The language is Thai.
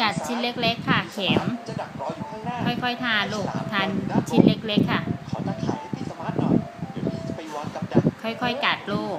กัดชิ้นเล็กๆ ค่ะ เข็ม ค่อยๆ ทาลูกทานชิ้นเล็กๆ ค่ะ ค่อยๆ กัดลูก